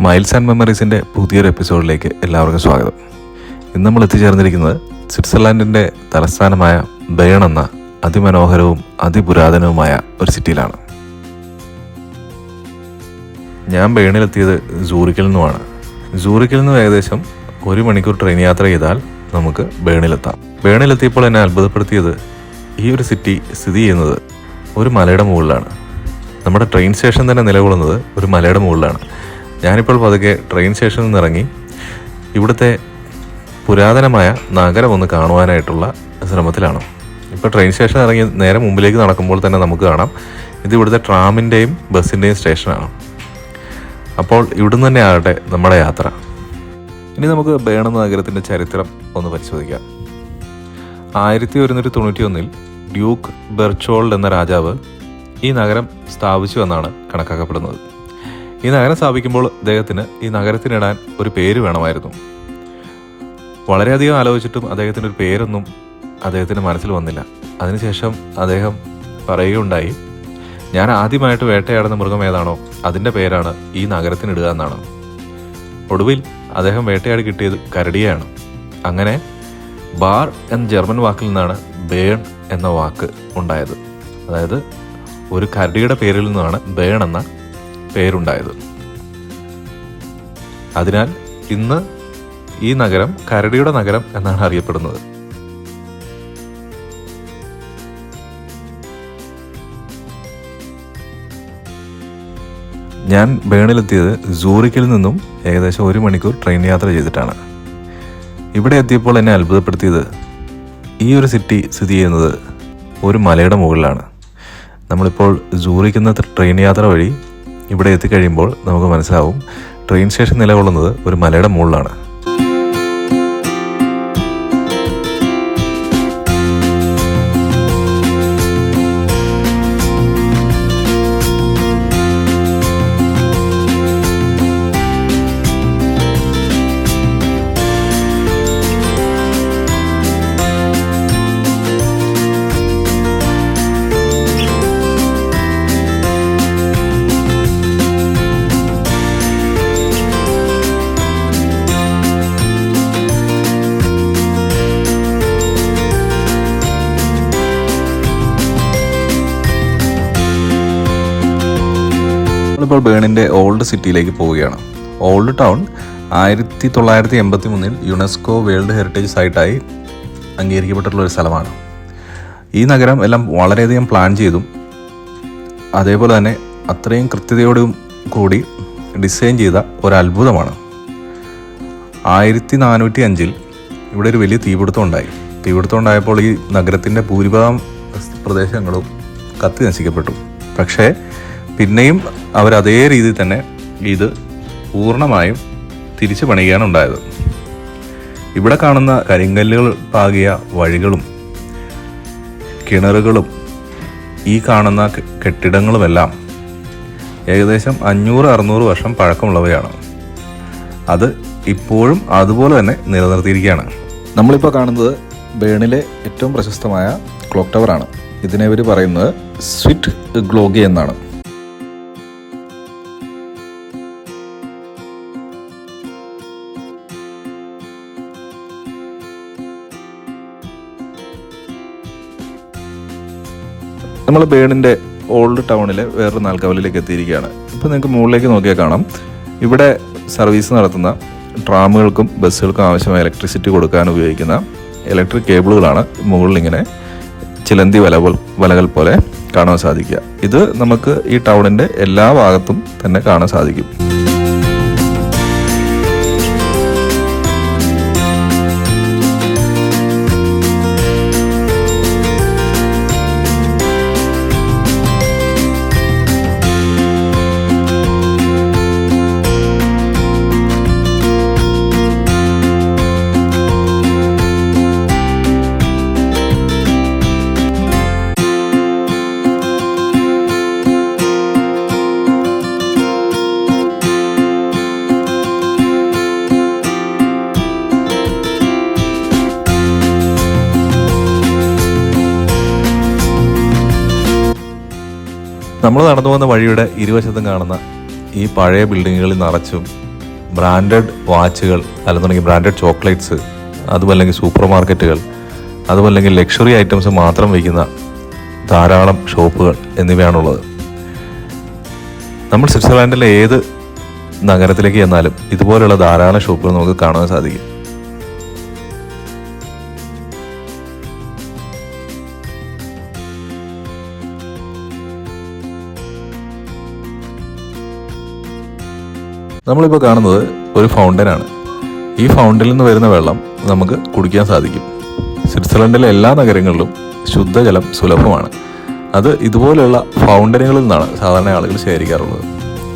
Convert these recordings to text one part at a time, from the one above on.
Miles and മെമ്മറീസിന്റെ പുതിയൊരു എപ്പിസോഡിലേക്ക് എല്ലാവർക്കും സ്വാഗതം. ഇന്ന് നമ്മൾ എത്തിച്ചേർന്നിരിക്കുന്നത് സ്വിറ്റ്സർലാൻഡിന്റെ തലസ്ഥാനമായ ബേൺ എന്ന അതിമനോഹരവും അതിപുരാതനവുമായ ഒരു സിറ്റിയിലാണ് ഞാൻ ബേണിലെത്തിയത് സൂറിക്കിൽ നിന്നുമാണ്. സൂറിക്കിൽ നിന്നും ഏകദേശം ഒരു മണിക്കൂർ ട്രെയിൻ യാത്ര ചെയ്താൽ നമുക്ക് ബേണിലെത്താം. ബേണിലെത്തിയപ്പോൾ എന്നെ അത്ഭുതപ്പെടുത്തിയത് ഈ ഒരു സിറ്റി സ്ഥിതി ചെയ്യുന്നത് ഒരു മലയുടെ മുകളിലാണ്. നമ്മുടെ ട്രെയിൻ സ്റ്റേഷൻ തന്നെ നിലകൊള്ളുന്നത് ഒരു മലയുടെ മുകളിലാണ്. ഞാനിപ്പോൾ പതുക്കെ ട്രെയിൻ സ്റ്റേഷനിൽ നിന്ന് ഇറങ്ങി ഇവിടുത്തെ പുരാതനമായ നഗരം ഒന്ന് കാണുവാനായിട്ടുള്ള ശ്രമത്തിലാണ്. ഇപ്പോൾ ട്രെയിൻ സ്റ്റേഷൻ ഇറങ്ങി നേരെ മുമ്പിലേക്ക് നടക്കുമ്പോൾ തന്നെ നമുക്ക് കാണാം. ഇത് ഇവിടുത്തെ ട്രാമിന്റെയും ബസ്സിന്റെയും സ്റ്റേഷനാണ് അപ്പോൾ ഇവിടുന്ന് തന്നെ ആകട്ടെ നമ്മുടെ യാത്ര. ഇനി നമുക്ക് ബേണ നഗരത്തിന്റെ ചരിത്രം ഒന്ന് പരിശോധിക്കാം. ആയിരത്തി ഒരുന്നൂറ്റി തൊണ്ണൂറ്റി ഒന്നിൽ ഡ്യൂക്ക് ബെർച്ചോൾഡ് എന്ന രാജാവ് ഈ നഗരം സ്ഥാപിച്ചു എന്നാണ് കണക്കാക്കപ്പെടുന്നത്. ഈ നഗരം സ്ഥാപിക്കുമ്പോൾ അദ്ദേഹത്തിന് ഈ നഗരത്തിനിടാൻ ഒരു പേര് വേണമായിരുന്നു. വളരെയധികം ആലോചിച്ചിട്ടും അദ്ദേഹത്തിന് ഒരു പേരൊന്നും അദ്ദേഹത്തിന്റെ മനസ്സിൽ വന്നില്ല. അതിനുശേഷം അദ്ദേഹം പറയുകയുണ്ടായി ഞാൻ ആദ്യമായിട്ട് വേട്ടയാടുന്ന മൃഗം ഏതാണോ അതിന്റെ പേരാണ് ഈ നഗരത്തിനിടുക എന്നാണ്. ഒടുവിൽ അദ്ദേഹം വേട്ടയാടി കിട്ടിയത് കരടിയാണ്. അങ്ങനെ ബാർ എന്ന ജർമ്മൻ വാക്കിൽ നിന്നാണ് ബേൺ എന്ന വാക്ക് ഉണ്ടായത്. അതായത് ഒരു കരടിയുടെ പേരിൽ നിന്നാണ് ബേൺ എന്ന പേരുണ്ടായത്. അതിനാൽ ഇന്ന് ഈ നഗരം കരടിയുടെ നഗരം എന്നാണ് അറിയപ്പെടുന്നത്. ഞാൻ ബേണിലെത്തിയത് സൂറിക്കിൽ നിന്നും ഏകദേശം ഒരു മണിക്കൂർ ട്രെയിൻ യാത്ര ചെയ്തിട്ടാണ്. ഇവിടെ എത്തിയപ്പോൾ എന്നെ അത്ഭുതപ്പെടുത്തിയത് ഈ ഒരു സിറ്റി സ്ഥിതി ചെയ്യുന്നത് ഒരു മലയുടെ മുകളിലാണ്. നമ്മളിപ്പോൾ സൂറിക്കുന്ന ട്രെയിൻ യാത്ര വഴി ഇവിടെ എത്തിക്കഴിയുമ്പോൾ നമുക്ക് മനസ്സിലാവും. ട്രെയിൻ സ്റ്റേഷൻ നിലകൊള്ളുന്നത് ഒരു മലയുടെ മുകളിലാണ്. നമ്മളിപ്പോൾ ബേണിന്റെ ഓൾഡ് സിറ്റിയിലേക്ക് പോവുകയാണ്. ഓൾഡ് ടൗൺ ആയിരത്തി തൊള്ളായിരത്തി എൺപത്തി മൂന്നിൽ യുനെസ്കോ വേൾഡ് ഹെറിറ്റേജ് സൈറ്റായി അംഗീകരിക്കപ്പെട്ടിട്ടുള്ള ഒരു സ്ഥലമാണ്. ഈ നഗരം എല്ലാം വളരെയധികം പ്ലാൻ ചെയ്തും അതേപോലെ തന്നെ അത്രയും കൃത്യതയോടും കൂടി ഡിസൈൻ ചെയ്ത ഒരു അത്ഭുതമാണ്. ആയിരത്തി നാനൂറ്റി അഞ്ചിൽ ഇവിടെ ഒരു വലിയ തീപിടുത്തം ഉണ്ടായി. തീപിടുത്തം ഉണ്ടായപ്പോൾ ഈ നഗരത്തിന്റെ ഭൂരിഭാഗം പ്രദേശങ്ങളും കത്തി നശിക്കപ്പെട്ടു. പക്ഷേ പിന്നെയും അവർ അതേ രീതിയിൽ തന്നെ ഇത് പൂർണമായും തിരിച്ചു പണിയുകയാണ് ഉണ്ടായത്. ഇവിടെ കാണുന്ന കരിങ്കല്ലുകൾ പാകിയ വഴികളും കിണറുകളും ഈ കാണുന്ന കെട്ടിടങ്ങളുമെല്ലാം ഏകദേശം അഞ്ഞൂറ് അറുന്നൂറ് വർഷം പഴക്കമുള്ളവയാണ്. അത് ഇപ്പോഴും അതുപോലെ തന്നെ നിലനിർത്തിയിരിക്കുകയാണ്. നമ്മളിപ്പോൾ കാണുന്നത് ബേണിലെ ഏറ്റവും പ്രശസ്തമായ ക്ലോക്ക് ടവറാണ്. ഇതിനെ ഇവർ പറയുന്നത് സ്വിറ്റ് ഗ്ലോഗി എന്നാണ്. നമ്മൾ ബേണിന്റെ ഓൾഡ് ടൗണിലെ വേറൊരു നാൽക്കാവലിലേക്ക് എത്തിയിരിക്കുകയാണ്. ഇപ്പോൾ നിങ്ങൾക്ക് മുകളിലേക്ക് നോക്കിയാൽ കാണാം. ഇവിടെ സർവീസ് നടത്തുന്ന ട്രാമുകൾക്കും ബസ്സുകൾക്കും ആവശ്യമായ ഇലക്ട്രിസിറ്റി കൊടുക്കാൻ ഉപയോഗിക്കുന്ന ഇലക്ട്രിക് കേബിളുകളാണ് മുകളിൽ ഇങ്ങനെ ചിലന്തി വല വലകൾ പോലെ കാണാൻ സാധിക്കുക. ഇത് നമുക്ക് ഈ ടൗണിന്റെ എല്ലാ ഭാഗത്തും തന്നെ കാണാൻ സാധിക്കും. നമ്മൾ നടന്നു പോകുന്ന വഴിയുടെ ഇരുവശത്തും കാണുന്ന ഈ പഴയ ബിൽഡിങ്ങുകളിൽ നിറച്ചും ബ്രാൻഡഡ് വാച്ചുകൾ അല്ലെന്നുണ്ടെങ്കിൽ ബ്രാൻഡഡ് ചോക്ലേറ്റ്സ് അതുമല്ലെങ്കിൽ സൂപ്പർ മാർക്കറ്റുകൾ അതുമല്ലെങ്കിൽ ലക്ഷറി ഐറ്റംസ് മാത്രം വയ്ക്കുന്ന ധാരാളം ഷോപ്പുകൾ എന്നിവയാണുള്ളത്. നമ്മൾ സ്വിറ്റ്സർലാൻഡിലെ ഏത് നഗരത്തിലേക്ക് ചെന്നാലും ഇതുപോലുള്ള ധാരാളം ഷോപ്പുകൾ നമുക്ക് കാണാൻ സാധിക്കും. നമ്മളിപ്പോൾ കാണുന്നത് ഒരു ഫൗണ്ടനാണ്. ഈ ഫൗണ്ടനിൽ നിന്ന് വരുന്ന വെള്ളം നമുക്ക് കുടിക്കാൻ സാധിക്കും. സ്വിറ്റ്സർലൻഡിലെ എല്ലാ നഗരങ്ങളിലും ശുദ്ധജലം സുലഭമാണ്. അത് ഇതുപോലെയുള്ള ഫൗണ്ടനുകളിൽ നിന്നാണ് സാധാരണ ആളുകൾ ശേഖരിക്കാറുള്ളത്.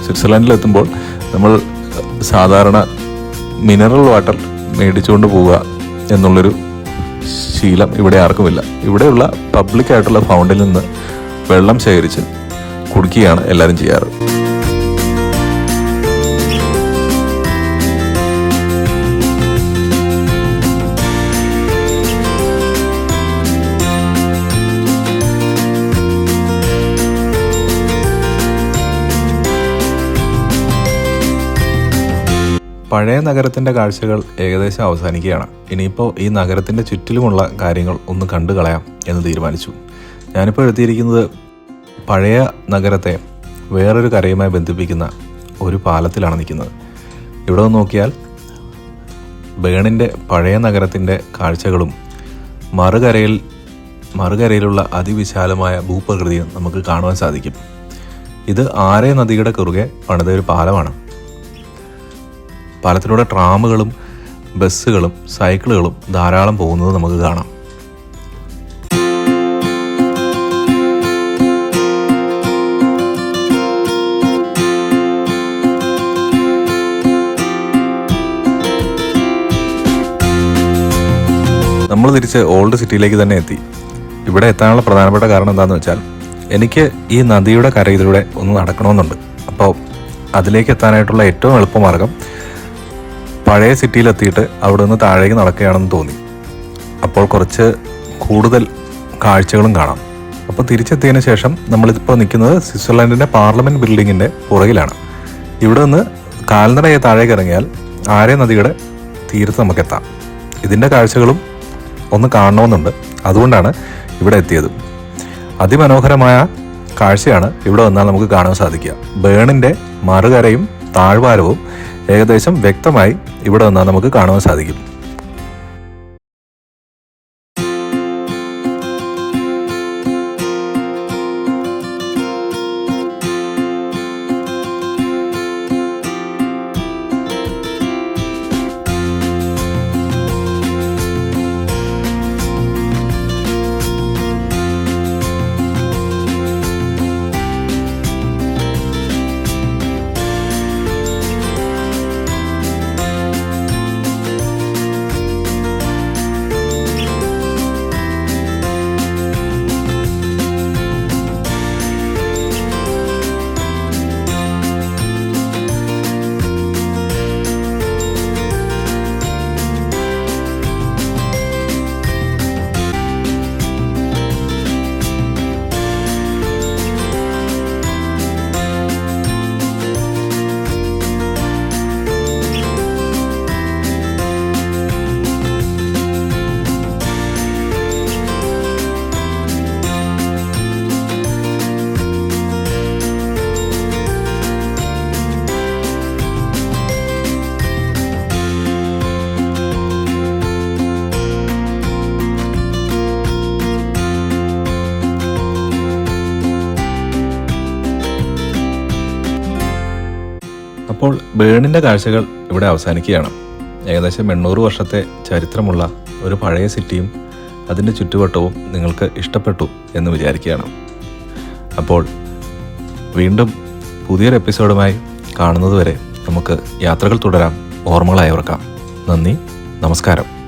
സ്വിറ്റ്സർലൻഡിലെത്തുമ്പോൾ നമ്മൾ സാധാരണ മിനറൽ വാട്ടർ മേടിച്ചുകൊണ്ട് പോവുക എന്നുള്ളൊരു ശീലം ഇവിടെ ആർക്കുമില്ല. ഇവിടെയുള്ള പബ്ലിക്കായിട്ടുള്ള ഫൗണ്ടനിൽ നിന്ന് വെള്ളം ശേഖരിച്ച് കുടിക്കുകയാണ് എല്ലാവരും ചെയ്യാറ്. പഴയ നഗരത്തിന്റെ കാഴ്ചകൾ ഏകദേശം അവസാനിക്കുകയാണ്. ഇനിയിപ്പോൾ ഈ നഗരത്തിന്റെ ചുറ്റിലുമുള്ള കാര്യങ്ങൾ ഒന്ന് കണ്ടു കളയാം എന്ന് തീരുമാനിച്ചു. ഞാനിപ്പോൾ എഴുതിയിരിക്കുന്നത് പഴയ നഗരത്തെ വേറൊരു കരയുമായി ബന്ധിപ്പിക്കുന്ന ഒരു പാലത്തിലാണ് നിൽക്കുന്നത്. ഇവിടെ നിന്ന് നോക്കിയാൽ ബേണിന്റെ പഴയ നഗരത്തിന്റെ കാഴ്ചകളും മറുകരയിൽ മറുകരയിലുള്ള അതിവിശാലമായ ഭൂപ്രകൃതിയും നമുക്ക് കാണുവാൻ സാധിക്കും. ഇത് ആരേ നദിയുടെ കുറുകെ പണിത ഒരു പാലമാണ്. പാലത്തിലൂടെ ട്രാമുകളും ബസ്സുകളും സൈക്കിളുകളും ധാരാളം പോകുന്നത് നമുക്ക് കാണാം. നമ്മൾ തിരിച്ച് ഓൾഡ് സിറ്റിയിലേക്ക് തന്നെ എത്തി. ഇവിടെ എത്താനുള്ള പ്രധാനപ്പെട്ട കാരണം എന്താണെന്ന് വെച്ചാൽ എനിക്ക് ഈ നദിയുടെ കരയിലൂടെ ഒന്ന് നടക്കണമെന്നുണ്ട്. അപ്പോൾ അതിലേക്ക് എത്താനായിട്ടുള്ള ഏറ്റവും എളുപ്പമാർഗം പഴയ സിറ്റിയിലെത്തിയിട്ട് അവിടെ നിന്ന് താഴേക്ക് നടക്കുകയാണെന്ന് തോന്നി. അപ്പോൾ കുറച്ച് കൂടുതൽ കാഴ്ചകളും കാണാം. അപ്പോൾ തിരിച്ചെത്തിയതിന് ശേഷം നമ്മളിപ്പോൾ നിൽക്കുന്നത് സ്വിറ്റ്സർലാൻഡിന്റെ പാർലമെന്റ് ബിൽഡിങ്ങിന്റെ പുറകിലാണ്. ഇവിടെ നിന്ന് കാൽനടയെ താഴേക്ക് ഇറങ്ങിയാൽ ആര്യ നദിയുടെ തീരത്ത് നമുക്കെത്താം. ഇതിന്റെ കാഴ്ചകളും ഒന്ന് കാണണമെന്നുണ്ട്. അതുകൊണ്ടാണ് ഇവിടെ എത്തിയത്. അതിമനോഹരമായ കാഴ്ചയാണ് ഇവിടെ വന്നാൽ നമുക്ക് കാണാൻ സാധിക്കുക. ബേണിന്റെ മറുകരയും താഴ്വാരവും ഏകദേശം വ്യക്തമായി ഇവിടെ നിന്നാൽ നമുക്ക് കാണുവാൻ സാധിക്കും. ബേണിന്റെ കാഴ്ചകൾ ഇവിടെ അവസാനിക്കുകയാണ്. ഏകദേശം എണ്ണൂറ് വർഷത്തെ ചരിത്രമുള്ള ഒരു പഴയ സിറ്റിയും അതിന്റെ ചുറ്റുവട്ടവും നിങ്ങൾക്ക് ഇഷ്ടപ്പെട്ടു എന്ന് വിചാരിക്കുകയാണ്. അപ്പോൾ വീണ്ടും പുതിയൊരു എപ്പിസോഡുമായി കാണുന്നതുവരെ നമുക്ക് യാത്രകൾ തുടരാം. ഓർമ്മകളായി ഓർക്കാം നന്ദി നമസ്കാരം.